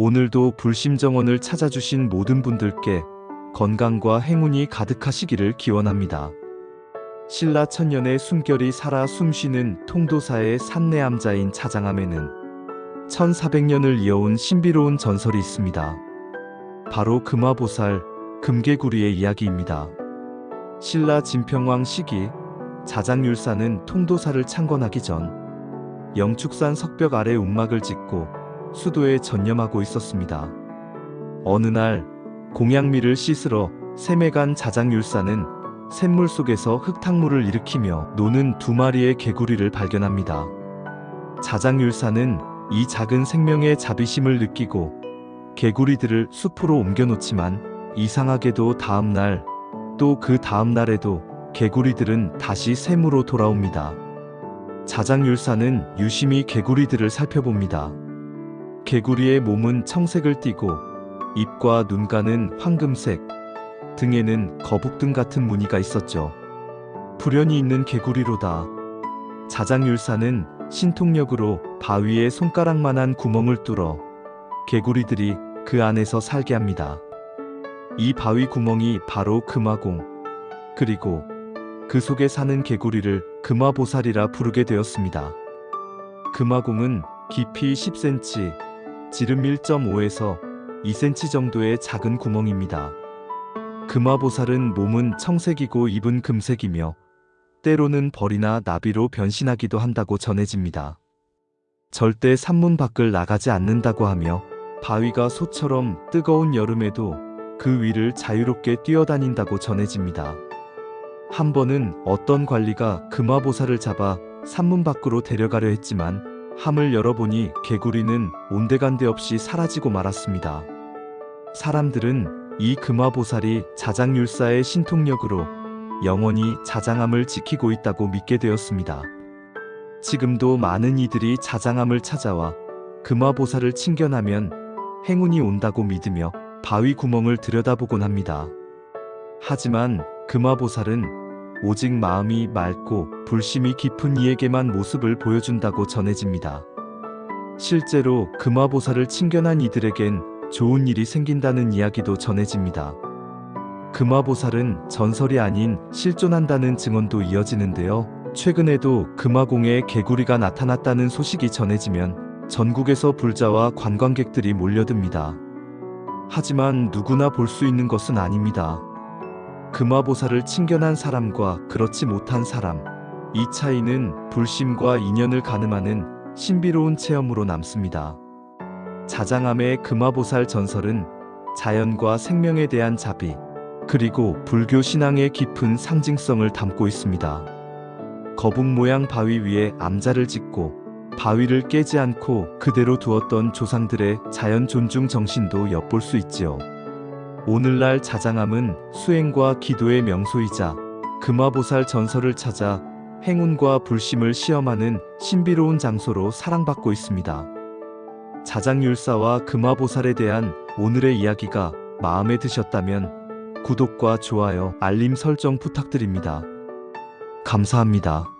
오늘도 불심정원을 찾아주신 모든 분들께 건강과 행운이 가득하시기를 기원합니다. 신라 천년의 숨결이 살아 숨쉬는 통도사의 산내암자인 자장암에는 1400년을 이어온 신비로운 전설이 있습니다. 바로 금화보살, 금개구리의 이야기입니다. 신라 진평왕 시기 자장율사는 통도사를 창건하기 전 영축산 석벽 아래 움막을 짓고 수도에 전념하고 있었습니다. 어느 날 공양미를 씻으러 샘에 간 자장율사는 샘물 속에서 흙탕물을 일으키며 노는 두 마리의 개구리를 발견합니다. 자장율사는 이 작은 생명의 자비심을 느끼고 개구리들을 숲으로 옮겨놓지만 이상하게도 다음 날 또 그 다음 날에도 개구리들은 다시 샘으로 돌아옵니다. 자장율사는 유심히 개구리들을 살펴봅니다. 개구리의 몸은 청색을 띠고 입과 눈가는 황금색, 등에는 거북등 같은 무늬가 있었죠. 불연이 있는 개구리로다. 자장율사는 신통력으로 바위에 손가락만한 구멍을 뚫어 개구리들이 그 안에서 살게 합니다. 이 바위 구멍이 바로 금화공. 그리고 그 속에 사는 개구리를 금화보살이라 부르게 되었습니다. 금화공은 깊이 10cm, 지름 1.5에서 2cm 정도의 작은 구멍입니다. 금화보살은 몸은 청색이고 입은 금색이며 때로는 벌이나 나비로 변신하기도 한다고 전해집니다. 절대 산문 밖을 나가지 않는다고 하며 바위가 소처럼 뜨거운 여름에도 그 위를 자유롭게 뛰어다닌다고 전해집니다. 한 번은 어떤 관리가 금화보살을 잡아 산문 밖으로 데려가려 했지만 함을 열어보니 개구리는 온데간데 없이 사라지고 말았습니다. 사람들은 이 금화보살이 자장율사의 신통력으로 영원히 자장암을 지키고 있다고 믿게 되었습니다. 지금도 많은 이들이 자장암을 찾아와 금화보살을 칭견하면 행운이 온다고 믿으며 바위 구멍을 들여다보곤 합니다. 하지만 금화보살은 오직 마음이 맑고 불심이 깊은 이에게만 모습을 보여준다고 전해집니다. 실제로 금화보살을 칭견한 이들에겐 좋은 일이 생긴다는 이야기도 전해집니다. 금화보살은 전설이 아닌 실존한다는 증언도 이어지는데요. 최근에도 금화공에 개구리가 나타났다는 소식이 전해지면 전국에서 불자와 관광객들이 몰려듭니다. 하지만 누구나 볼 수 있는 것은 아닙니다. 금화보살을 칭견한 사람과 그렇지 못한 사람, 이 차이는 불심과 인연을 가늠하는 신비로운 체험으로 남습니다. 자장암의 금화보살 전설은 자연과 생명에 대한 자비, 그리고 불교 신앙의 깊은 상징성을 담고 있습니다. 거북 모양 바위 위에 암자를 짓고 바위를 깨지 않고 그대로 두었던 조상들의 자연 존중 정신도 엿볼 수 있지요. 오늘날 자장암은 수행과 기도의 명소이자 금화보살 전설을 찾아 행운과 불심을 시험하는 신비로운 장소로 사랑받고 있습니다. 자장율사와 금화보살에 대한 오늘의 이야기가 마음에 드셨다면 구독과 좋아요, 알림 설정 부탁드립니다. 감사합니다.